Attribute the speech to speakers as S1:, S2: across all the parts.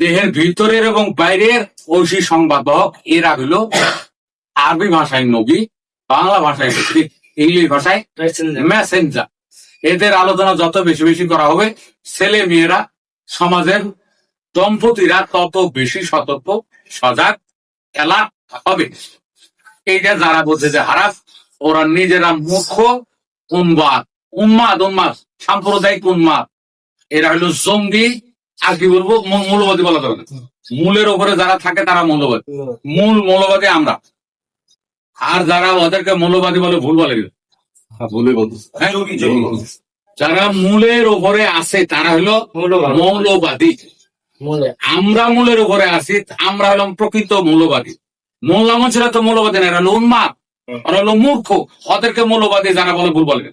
S1: দেহের ভিতরের এবং বাইরের ঐশী সংবাদক এরা হলো আরবি ভাষায় নবী বাংলা ভাষায় ইংলিশ ভাষায় মেসেঞ্জার এদের আলোচনা যত বেশি বেশি করা হবে ছেলে মেয়েরা সমাজের দম্পতিরা তত বেশি সতর্ক সজাগ খেলা হবে। এইটা যারা বলছে যে হারাস ওরা নিজেরা মুখ্য উন্মাদ উন্মাদ উন্মাদ সাম্প্রদায়িক উন্মাদ এরা হলো জঙ্গি আর কি বলব মূল- মৌলবাদী বলা যাবে না। মূলের ওপরে যারা থাকে তারা মৌলবাদী। মূল মৌলবাদী আমরা। আর যারা ওদেরকে মৌলবাদী বলে ভুল বলে হ্যাঁ? যারা মূলের ওপরে আছে তারা হলো মৌলবাদী। আমরা মূলের উপরে আছি আমরা হলাম প্রকৃত মৌলবাদী। মোল্লা মঞ্চেরা তো মৌলবাদী না এরা হলো উন্মাদ ওরা হলো মূর্খ। ওদেরকে মৌলবাদী যারা বলে ভুল বলে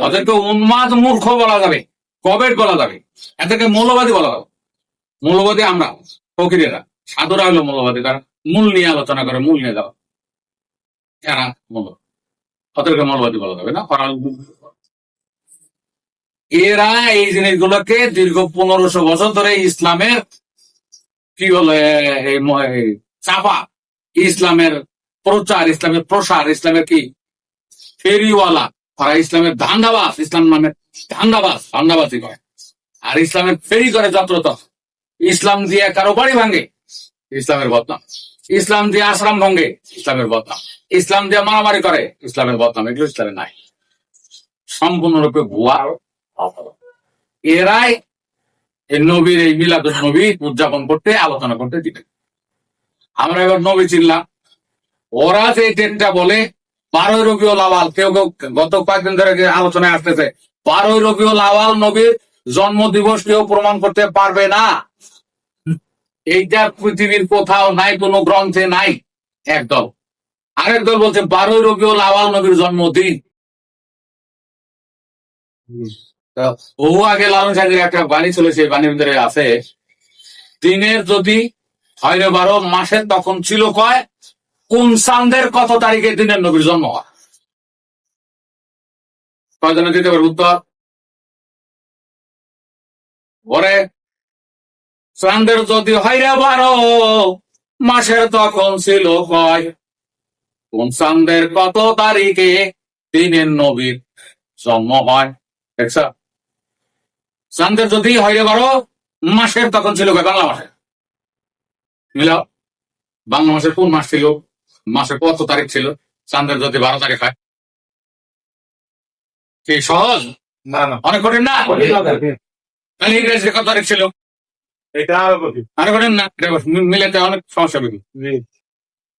S1: ওদেরকে উন্মাদ মূর্খ বলা যাবে। কবেট বলা যাবে এদেরকে মৌলবাদী বলা যাবে মৌলবাদী আমরা, ফকিরেরা। সাধুরা হলো মৌলবাদী, তারা মূল নিয়ে আলোচনা করে, মূল নিয়ে যাওয়া। এরা মূল। ওদেরকে মৌলবাদী বলা যাবে না ওরা এরা এই জিনিসগুলোকে দীর্ঘ পনেরোশো বছর ধরে ইসলামের কি এই চাপা। ইসলামের প্রচার, ইসলামের প্রসার, ইসলামের কি? ফেরিওয়ালা ওরা ইসলামের ধান্দাবাস ইসলাম নামের ধান্দাবাস ধান্দাবাসি করে। আর ইসলামের ফেরি করে যত্রত ইসলাম দিয়ে কারও বাড়ি ভাঙে, ইসলামের বদনাম। ইসলাম দিয়ে আশ্রম ভঙ্গে, ইসলামের বদনাম। ইসলাম দিয়ে মারামারি করে, ইসলামের বদনাম। এগুলো ইসলামে নাই। সম্পূর্ণরূপে ভুয়া। এরাই এই নবীর এই মিলাদ নবী উদযাপন করতে, আলোচনা করতে দিবে। আমরা এবার নবী চিনলাম। ওরা যে ডেটটা বলে, বারোই রবিউল আওয়াল, কেউ কেউ গত কয়েকদিন ধরে আলোচনায় আসতেছে বারোই রবিউল আওয়াল নবীর জন্ম দিবস কেউ প্রমাণ করতে পারবে না। এইটা পৃথিবীর কোথাও নাই, কোনো গ্রন্থে নাই একদল আরেক দল বলছে, বারোই রবিউল আওয়াল নবীর জন্মদিন। বহু আগে লালন সাহেবের একটা বাণী ছিল, সেই বাণীর ভিতরে আছে, দিনের যদি হয় বারো, মাসের তখন ছিল কয়? কোন চান্দের কত তারিখে দিনের নবীর জন্ম হয়? কয়জনে দিতে পারবে? উত্তর? পরে চান্দের যদি হয় রে বারো, মাসের তখন ছিল কয়? কোন চান্দের কত তারিখে দিনের নবীর জন্ম হয়? দেখছ? চান্দের যদি হয় রে বারো, মাসের তখন ছিল কয়? বাংলা মাসে বাংলা মাসের কোন মাস ছিল? মাসের কত তারিখ ছিল? চান্দের যদি বারো তারিখ হয়। কি সহজ?
S2: না না।
S1: অনেক কঠিন না? তাহলে ইংরেজিতে কত তারিখ ছিল?
S2: এটা আরও কঠিন।
S1: না? এটা মিলাতে অনেক সমস্যা হবে।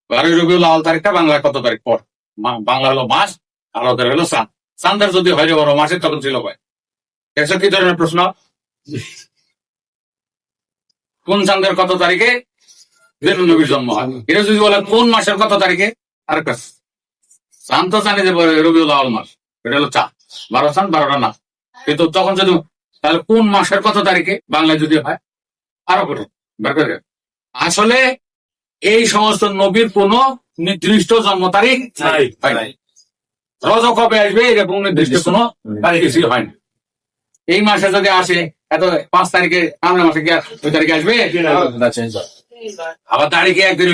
S1: বারোই রবিউল আওয়াল তারিখটা বাংলায় কত তারিখ পর? বাংলা হলো মাস আর ওদের হলো চাঁদ চাঁদের যদি হয় রে বড় মাসে তখন ছিল কয়? দেখছ কি ধরনের প্রশ্ন? কোন চাঁদের কত তারিখে? নবীর জন্ম হয়। এটা যদি বলে কোন মাসের কত তারিখে? আর কাজ চাঁদ তো জানি যে রবিউল আওয়াল মাস। এটা হলো চাঁদ। বারো চাঁদ বারোটা না। কিন্তু তখন যদি তাহলে কোন মাসের কত তারিখে বাংলায় যদি হয়? আরও কঠিন। আসলে এই সমস্ত নবীর কোন নির্দিষ্ট জন্ম তারিখ
S2: নাই।
S1: হয় নাই। রজ কবে আসবে এরকম নির্দিষ্ট কোন তারিখ কিছুই হয় না। এই মাসে যদি আসে এত পাঁচ তারিখে সামনের মাসে কি ওই তারিখে আসবে? আবার তারিখে একদিন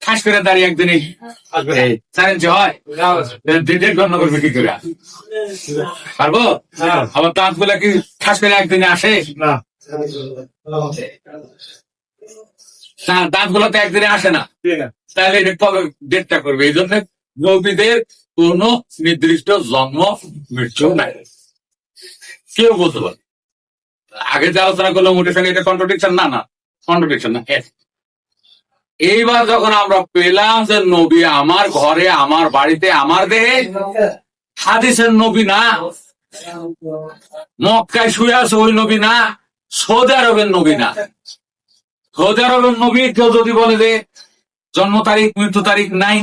S1: ঠাস করে দাঁড়িয়ে চার ইঞ্চি হয়? করবে কি করে? পারব? আবার দাঁতগুলা কি ঠাস করে একদিনে আসে?
S2: না
S1: দাঁত তো একদিনে আসে না। তাহলে ডেটটা করবে? এই জন্য নবীদের কোন নির্দিষ্ট জন্ম, মৃত্যু নাই। কেউ বলতে পারে আগে যে আলোচনা করলাম ওটার সঙ্গে এটা কন্ট্রোডিকশন না না কন্ট্রোডিকশন না। এক। এইবার যখন আমরা পেলাম যে নবী আমার ঘরে, আমার বাড়িতে, আমার দেহে, হাদিসের নবী না, মক্কায় শুয়ে আছে ওই নবী না, সৌদি আরবের নবী না। সৌদি আরবের নবী কেউ যদি বলে যে জন্ম তারিখ, মৃত্যু তারিখ নাই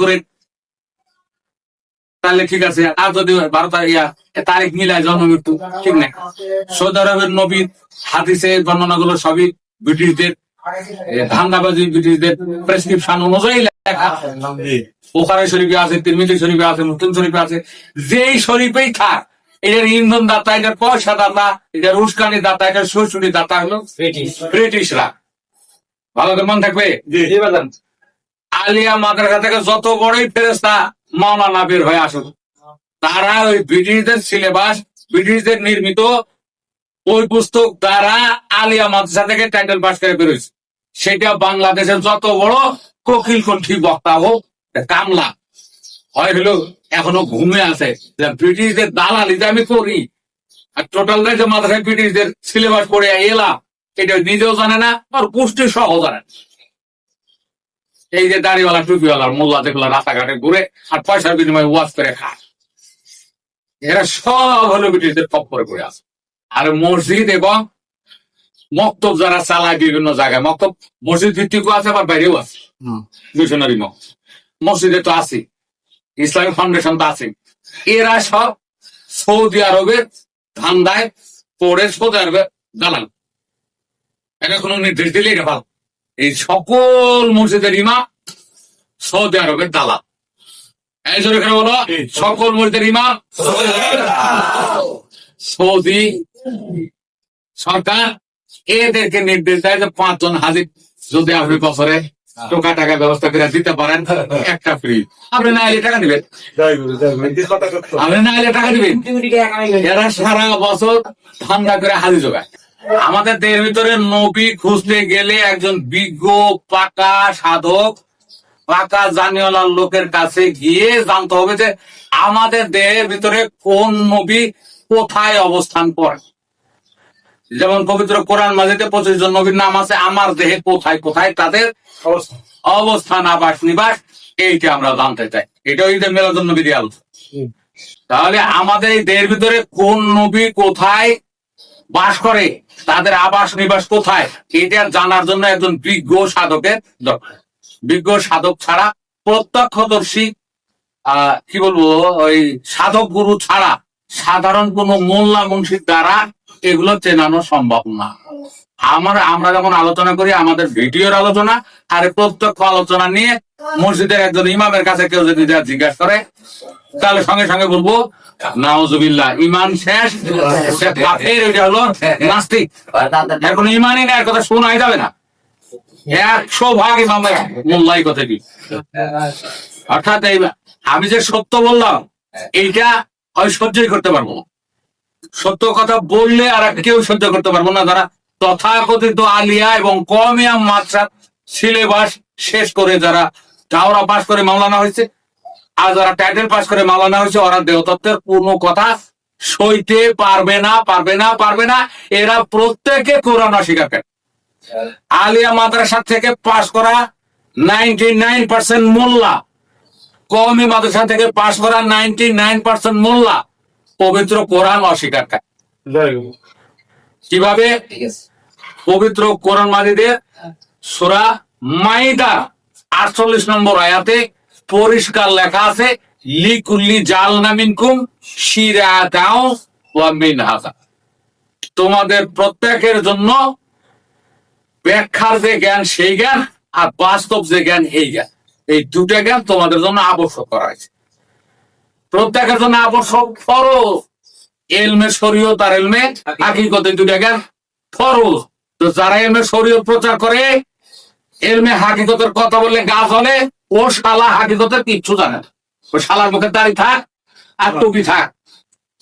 S1: করে, তাহলে ঠিক আছে। আর যদি বারো তারিখ তারিখ মিলায় জন্ম, মৃত্যু, ঠিক নাই। সৌদি আরবের নবীর হাদিসে বর্ণনাগুলো সবই ব্রিটিশদের ধান্দাবাজি ব্রিটিশদের প্রেসক্রিপশন অনুযায়ী লেখা ওখানে শরীফে আছে তিরমিজি শরীফে আছে মুসলিম শরীফে আছে যেই শরীফেই থাক এটার ইন্ধন দাতা এটার পয়সা দাতা এটার উস্কানি দাতা এটার দাতা হলো ব্রিটিশরা ভালো করে মন থাকবে? আলিয়া মাদ্রাসা থেকে যত বড়ই ফেরেস্তা মাওলানা বের হয়ে আসুক তারা ওই ব্রিটিশদের সিলেবাস ব্রিটিশদের নির্মিত ওই পুস্তক দ্বারা আলিয়া মাদ্রাসা থেকে টাইটেল পাস করে বেরোয়েছে। সেটা বাংলাদেশের যত বড় কোকিল কণ্ঠী বক্তা হোক কামলা। হয় হলো, এখনও ঘুমে আছে। ব্রিটিশদের দালালি যে আমি করি, আর টোটাল যে মাদ্রাসায় ব্রিটিশদের সিলেবাস পড়ে এলাম, এটা নিজেও জানে না আর গোষ্ঠী সহ জানে। এই যে দাড়িওয়ালা, টুপিওয়ালা, মোল্লা যেগুলো রাস্তাঘাটে ঘুরে, আর পয়সার বিনিময়ে ওয়াজ করে খায়। এরা সব হলো ব্রিটিশদের খপ্পরে পড়ে আছে। আর মসজিদ এবং মক্তব যারা চালায় বিভিন্ন জায়গায় মক্তব মসজিদ ভিত্তিকও আছে আবার বাইরেও আছে। মিশনারি মক মসজিদে তো আছে ইসলামিক ফাউন্ডেশন তো আছে এরা সব সৌদি আরবের ধান্দায় পরে সৌদি আরবের দালাল। এটা কোনো নির্দেশ দিলে এটা ভালো। এই সকল মসজিদের ইমাম সৌদি আরবের দালাল। এই জন্য বলো সকল মসজিদের ইমাম সৌদি সরকার, এদেরকে নির্দেশ দেয় যে পাঁচজন হাজির যদি আপনি বছরে টোকা টাকা ব্যবস্থা করে দিতে পারেন, একটা ফ্রি আপনি না এলে টাকা দিবেন? আপনি না এলে টাকা দিবেন? এরা সারা বছর ঠান্ডা করে হাজির জোগায়। আমাদের দেহের ভিতরে নবী খুঁজতে গেলে একজন বিজ্ঞ, পাকা সাধক, পাকা জানিওয়ালার লোকের কাছে গিয়ে জানতে হবে যে আমাদের দেহের ভিতরে কোন নবী কোথায় অবস্থান করে? যেমন পবিত্র কোরআন মাঝিতে পঁচিশ জন নবীর নাম আছে আমার দেহে কোথায় কোথায় তাদের অবস্থান আবাস নিবাস এইটা আমরা জানতে চাই। এটা ওই যে মেলাজন নবী দিয়ে আলোচনা। তাহলে আমাদের এই দেহের ভিতরে কোন নবী কোথায় বাস করে? তাদের আবাস নিবাস কোথায়? এটা জানার জন্য একজন বিজ্ঞ সাধকের দরকার। বিজ্ঞ সাধক ছাড়া প্রত্যক্ষদর্শী আহ কি বলব ওই সাধক গুরু ছাড়া সাধারণ কোন মোল্লা মুন্সির দ্বারা এগুলো চেনানো সম্ভব না। আমার, আমরা যখন আলোচনা করি, আমাদের ভিডিওর আলোচনা আর প্রত্যক্ষ আলোচনা নিয়ে মসজিদের একজন ইমামের কাছে কেউ যদি জিজ্ঞাসা করে, তাহলে সঙ্গে সঙ্গে বলব নাওজুবিল্লাহ ইমান শেষ হলো নাস্তিক। এখন ইমানই নেই আর কথা শোনাই যাবে না। একশো ভাগ ইমামের মোল্লাই কথা কি? অর্থাৎ আমি যে সত্য বললাম, এইটা আমি সহ্যই করতে পারব সত্য কথা বললে আর কেউ সহ্য করতে পারব না। তারা তথাকথিত আলিয়া এবং কমিয়া মাত্রা সিলেবাস শেষ করে যারা টাওরা পাশ করে মামলানা হয়েছে, আর যারা টাইটেল পাশ করে মামলানা হয়েছে, ওরা দেহতত্ত্বের কোনো কথা সইতে পারবে না পারবে না পারবে না। এরা প্রত্যেকে কোরআন অস্বীকার করে। আলিয়া মাদ্রাসা থেকে পাশ করা নাইনটি নাইন পার্সেন্ট মোল্লা। কমি মাদ্রাসা থেকে পাশ করা নাইনটি নাইন পার্সেন্ট মোল্লা পবিত্র কোরআন অস্বীকার করে। কীভাবে? পবিত্র কোরআন মাজিদের সুরা মাইদা আটচল্লিশ নম্বর আয়াতে পরিষ্কার লেখা আছে লিকুল্লি জাল নামিনকুম শিরা দাও ওয়া মিন হাজা তোমাদের প্রত্যেকের জন্য ব্যাখ্যার যে জ্ঞান সেই জ্ঞান আর বাস্তব যে জ্ঞান এই জ্ঞান। এই দুটা জ্ঞান তোমাদের জন্য আবশ্যক করা হয়েছে। প্রত্যেকের জন্য আবশ্যক ফরজ। এলমে শরীয়ত আর এলমে হাকিকতে দুটা জ্ঞান ফরজ। তো যারা এলমে শরীয়ত প্রচার করে এলমে হাকিকতের কথা বললে গাছ হলে ও শালা হাকিকতের কিচ্ছু জানে না। ও শালার মুখে দাড়ি থাক আর টুপি থাক।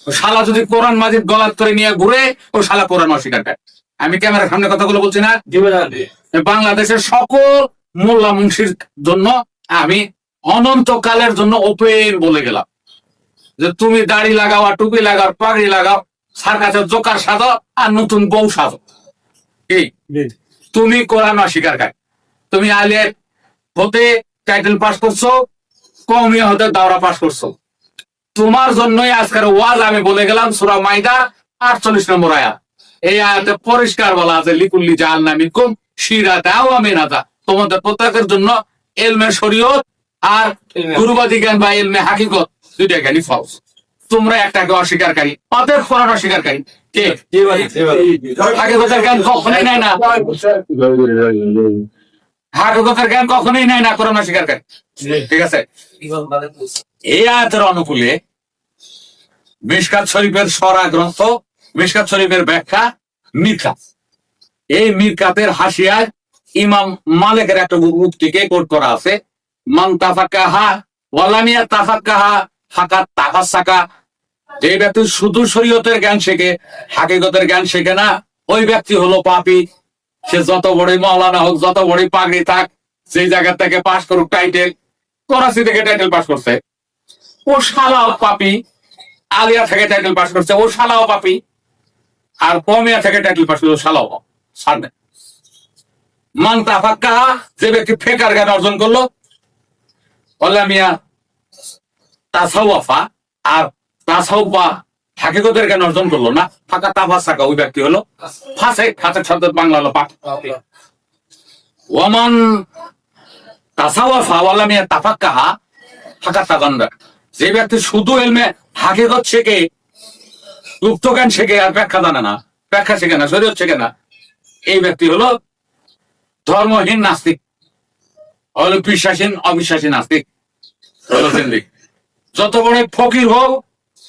S1: শালা যদি কোরআন মাজিদ গলাত করে নিয়ে ঘুরে ও শালা কোরআন অস্বীকার করে আমি ক্যামেরার সামনে কথাগুলো বলছি না। বাংলাদেশের সকল মোল্লা মুন্সির জন্য আমি অনন্তকালের জন্য ওপেন বলে গেলাম। যে তুমি দাড়ি লাগাও আর টুপি লাগাও পাগড়ি লাগাও সার কাছে জোকার সাজো আর নতুন বউ সাজো কি? তুমি কোরআন অস্বীকার কার। তুমি আলিয়া হতে টাইটেল পাস করছ কমিয়া হতে দাওরা পাস করছ। তোমার জন্যই আজকের ওয়াজ আমি বলে গেলাম সুরা মাইদা আটচল্লিশ নম্বর আয়া এই আয়াতে পরিষ্কার বলা আছে লিকুল্লি জাল নামি কুম শিরা দাও আমি নাদা তোমাদের প্রত্যেকের জন্য এলমে শরীয়ত আর গুরুবাদী জ্ঞান বা এলমে হাকিকত দুইটা জ্ঞানই ফলস তোমরা একটাকে অস্বীকারী অতএব কোরআন অস্বীকারী। কে? হাকিকতের জ্ঞান কখনোই নেয় না। হাকিকতের জ্ঞান কখনোই নেয় না কোরআন অস্বীকারী। ঠিক আছে? এই আয়াতের অনুকূলে মিশকাত শরীফের সরা গ্রন্থ মিশকাত শরীফের ব্যাখ্যা মিরকাত। এই মিরকাতের হাসিয়ায় ইমাম মালিকের একটা উক্তিকে কোট করা আছে? মান তাফাক্কাহা ওয়ালামিয়া তাফাক্কাহা ফাকাত তাফাসাকা। যে ব্যক্তি শুধু শরীয়তের জ্ঞান শেখে হাকিগতের জ্ঞান শেখে না, ওই ব্যক্তি হলো পাপী। সে যত বড়ই মাওলানা হোক, যত বড়ই পাগড়ি থাক সেই জায়গা থেকে পাশ করুক টাইটেল করাচি থেকে টাইটেল পাস করছে। ও শালাও পাপি। আলিয়া থেকে টাইটেল পাস করছে, ও শালাও পাপি। আর কমিয়া থেকে টাইটেল পাস করছে শালাও সামনে। মান তাফাক্কা যে ব্যক্তি ফেকার জ্ঞান অর্জন করল অলামিয়া তাসাউফা আর তাসাউফা হাকিকতের জ্ঞান অর্জন করল না, ফাঁকা তাফা সাকা ওই ব্যক্তি হলো। ফাঁসে ফাঁসে শব্দ বাংলা হলো পাপ ওয়ামান তাসাওয়াফা ওয়ালামিয়া তাফাক্কাহা ফাঁকা তাগান্দা। যে ব্যক্তি শুধু এলমে হাকিকত শেখে, গুপ্ত জ্ঞান শেখে, আর ব্যাখ্যা জানে না, ব্যাখ্যা শেখে না, শরীয়ত শেখে না, এই ব্যক্তি হলো ধর্মহীন নাস্তিক। হলো বিশ্বাসীন অবিশ্বাসী নাস্তিক। হলো যত বড় ফকির হোক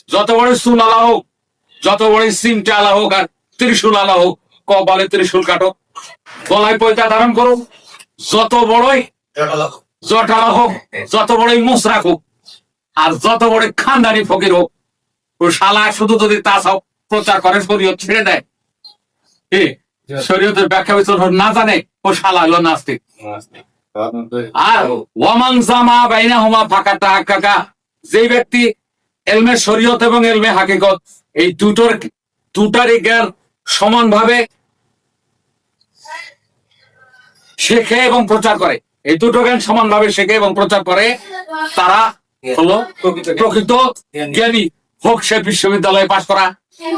S1: যত বড় চুল আলা হোক যত বড় সিমটা আলা হোক আর ত্রিশুল আলা হোক কপালে ত্রিশুল কাটো গলায় পয়সা ধারণ করুক যত বড়ই জটালা হোক। যত বড়ই মুসরাক হোক আর যত বড় খানদানি ফকির হোক ও শালা শুধু যদি তা সব প্রচার করে শরীয়ত ছেড়ে দেয়। শরীয়তের ব্যাখ্যা বিশ্লেষণ না জানে? ও শালা হলো নাস্তিক আর ওয়ামান জামা বাইনা হুমা ফাঁকাটা কাকা যে ব্যক্তি এলমে শরীয়ত এবং এলমে হাকিকত এই দুটোর দুটারই জ্ঞান সমানভাবে শেখে এবং প্রচার করে। এই দুটো জ্ঞান সমানভাবে শেখে এবং প্রচার করে তারা হলো প্রকৃত জ্ঞানী। হোক সে বিশ্ববিদ্যালয়ে পাশ করা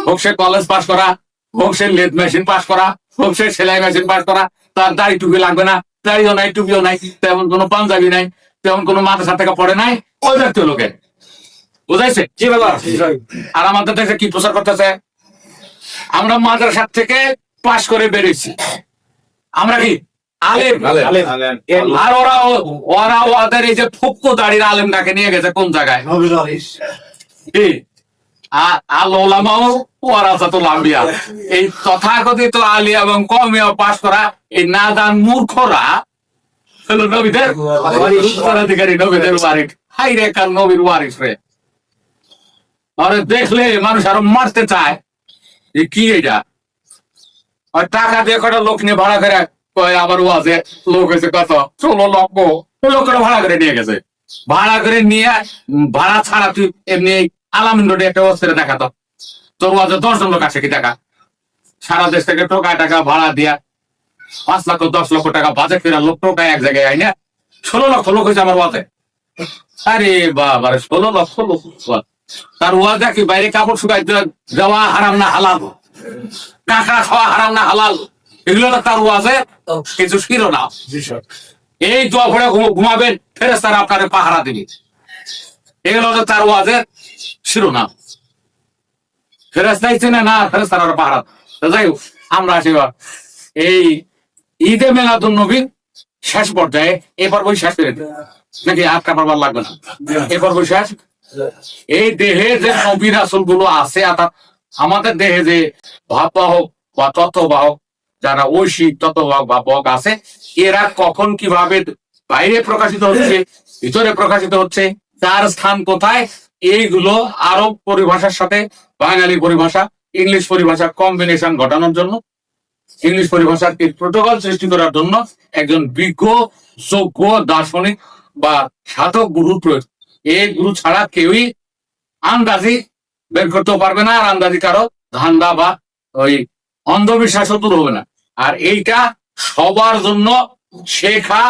S1: হোক সে কলেজ পাশ করা হোক সে লেদ মেশিন পাশ করা হোক সে সেলাই মেশিন পাশ করা তার দাড়ি টুপি লাগবে না দাড়িও নাই টুপিও নাই তেমন কোনো পাঞ্জাবি নাই তেমন কোনো মাদ্রাসা থেকে পড়ে নাই ওই ব্যক্তি লোকে বুঝাইছে?
S2: জি বাবা।
S1: আর আমাদের দেশে কি প্রচার করতেছে? আমরা মাদ্রাসা থেকে পাশ করে বেরিয়েছি। আমরা কি? আলেম। আর ওরা ওরা ওদের এই যে ফুক্কু দাড়ির আলেমটাকে নিয়ে গেছে কোন জায়গায়? এই তথাকথিত আলিয়া এবং কমিয়া পাশ করা এই নাদান মূর্খরা হলো নবীদের উত্তরাধিকারী নবীদের ওয়ারিস। হাই রে কাল নবীর ওয়ারিস রে। আরে দেখলে মানুষ আরও মারতে চায়। যে কি এটা আর টাকা দিয়ে কটা লোক নিয়ে ভাড়া করে কয় আবার ওয়াজে লোক হয়েছে কত? ষোলো লক্ষ। ওই লোকটা ভাড়া করে নিয়ে গেছে। ভাড়া করে নিয়ে ভাড়া ছাড়া তুই এমনি আলামিন রোডে একটা অস্ত্রে দেখাতো তোর ওয়াজে দশজন লোক আসে কি টাকা সারা দেশ থেকে টোকা টাকা ভাড়া দিয়া পাঁচ লক্ষ দশ লক্ষ টাকা বাজেট ফেরা লোক টোকায় এক জায়গায় আইনা। ষোলো লক্ষ লোক হয়েছে আমার ওয়াজে। আরে বাবা ষোলো লক্ষ লোক তার ওয়াজে দেখি বাইরে কাপড় শুকাই দেওয়া হারাম না হালাল? কাঁকড়া খাওয়া হারাম না হালাল? এগুলো তো তার ওয়াজে কিছু না এই দোয়া ঘুমাবেন ফেরেস তারা আপনাকে পাহারা দিবে। এগুলো শিরোনাম। না যাই হোক, আমরা এই ঈদে মেলাদুল নবীর শেষ পর্যায়ে, এ শেষ নাকি লাগবে না? এ পর্ব শেষ। এই দেহে যে নবী রাসুলগুলো আছে আমাদের দেহে যে ভাববাহক বা তত্ত্ববাহক যারা ঐশী তত্ত্ববাহক বা বক আছে, এরা কখন কীভাবে বাইরে প্রকাশিত হচ্ছে, ভিতরে প্রকাশিত হচ্ছে তার স্থান কোথায়? এইগুলো আরব পরিভাষার সাথে বাঙালি পরিভাষা, ইংলিশ পরিভাষা কম্বিনেশন ঘটানোর জন্য, ইংলিশ পরিভাষার প্রোটোকল সৃষ্টি করার জন্য একজন বিজ্ঞ, যোগ্য, দার্শনিক বা সাধক গুরুর প্রয়োজন। এই গুরু ছাড়া কেউই আন্দাজি বের করতেও পারবে না, আর আন্দাজি কারও ধান্দা বা ওই অন্ধবিশ্বাসও দূর হবে না। আর এইটা সবার জন্য শেখা,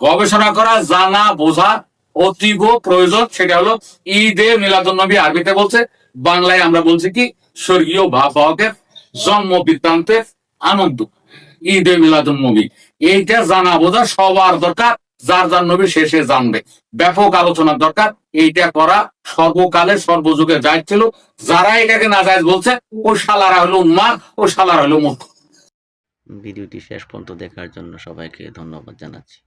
S1: গবেষণা করা, জানা, বোঝা অতীব প্রয়োজন, সেটা হলো ঈদে মিলাদুল নবী আরবিতে বলছে, বাংলায় আমরা বলছি কি, স্বর্গীয় ভাবকের জন্ম বৃত্তান্তের আনন্দ। ঈদে মিলাদুল নবী, এইটা জানা বোঝা সবার দরকার, যার যার নবী শেষে জানবে। ব্যাপক আলোচনার দরকার, এইটা করা সর্বকালে সর্বযুগে যায় ছিল। যারা এটাকে না যায় বলছে, ও শালারা হলো উন্মাদ ও শালারা হলো মূর্খ।
S3: ভিডিওটি শেষ পর্যন্ত দেখার জন্য সবাইকে ধন্যবাদ জানাচ্ছি।